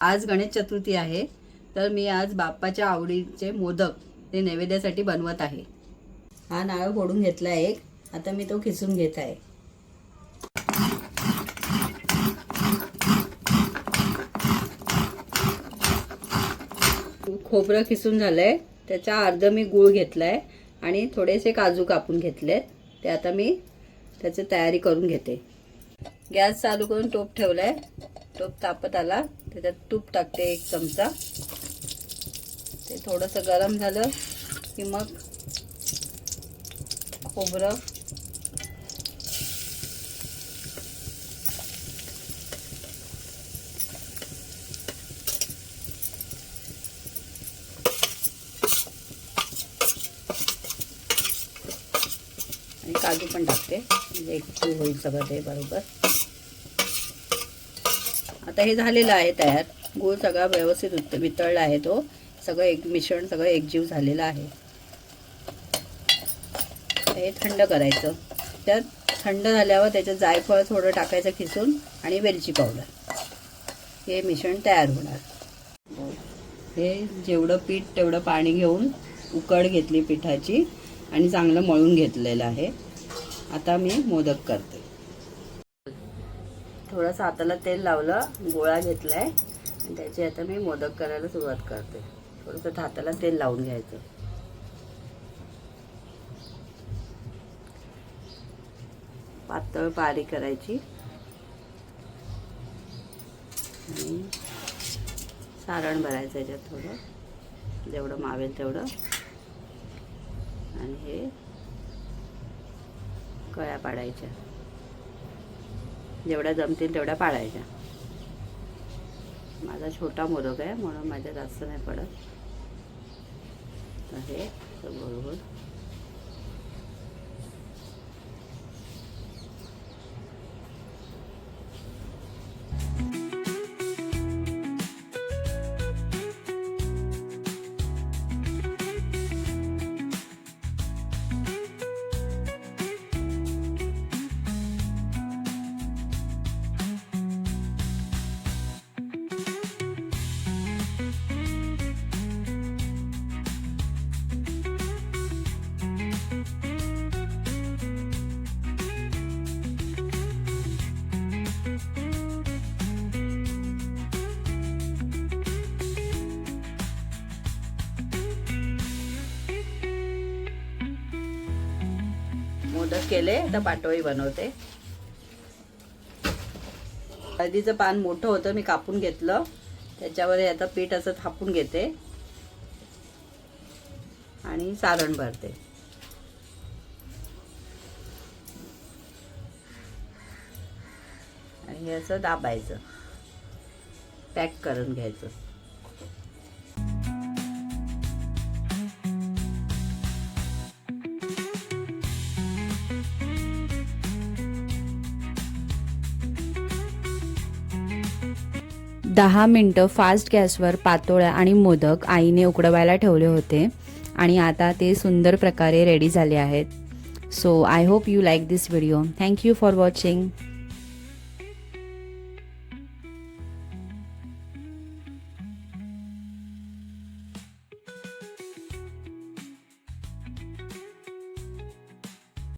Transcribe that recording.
आज गणेश चतुर्थी आहे तर मी आज बाप्पाच्या आवडीचे मोदक ते नैवेद्यासाठी बनवत आहे. हा नारळ फोडून घेतला एक आता मी तो खिसून घेत आहे. खोबरं खिसून झालंय त्याचा अर्ध मी गूळ घेतलाय आणि थोडेसे काजू कापून घेतले ते आता मी त्याची तयारी करून घेते. गॅस चालू करून टोप ठेवलाय. तो तापत आला. त्याच्यात तूप टाकते एक चमचा. ते थोडंसं गरम झालं की मग खोबरं. आणि काजू पण टाकते. म्हणजे एक होईल सगळं ते बरोबर. आता हे झालेलं आहे तयार. गूळ सगळा व्यवस्थित उत वितळला आहे तो. सगळं एक मिश्रण सगळं एकजीव झालेलं आहे. हे थंड करायचं. त्यात थंड झाल्यावर त्याचं जायफळ थोडं टाकायचं खिसून आणि वेलची पावडर. हे मिश्रण तयार होणार. हे जेवढं पीठ तेवढं पाणी घेऊन उकड घेतली पिठाची आणि चांगलं मळून घेतलेलं आहे. आता मी मोदक करते. थोडंसं हाताला तेल लावलं गोळा घेतलाय. आणि त्याची आता मी मोदक करायला सुरुवात करते. थोडंसं हाताला तेल लावून घ्यायचं. पातळ पारी करायची. आणि सारण भरायचं याच्यात थोडं. जेवढं मावेल तेवढं. आणि हे कळ्या पाडायच्या. जेवढ्या जमतील तेवढ्या पाळायच्या. माझा छोटा मोदक आहे म्हणून माझ्या जास्त नाही पडत. तर हे बरोबर. मोदक केले आता पाटोळी बनवते. हळदीचं पान मोठं होतं मी कापून घेतलं. त्याच्यावर आता पीठ असं थापून घेते. आणि सारण भरते. आणि हे असं दाबायचं. पॅक करून घ्यायचं. दहा मिनटं फास्ट गॅसवर पातोळ्या आणि मोदक आईने उकडवायला ठेवले होते आणि आता ते सुंदर प्रकारे रेडी झाले आहेत. So I hope you like this video thank you for watching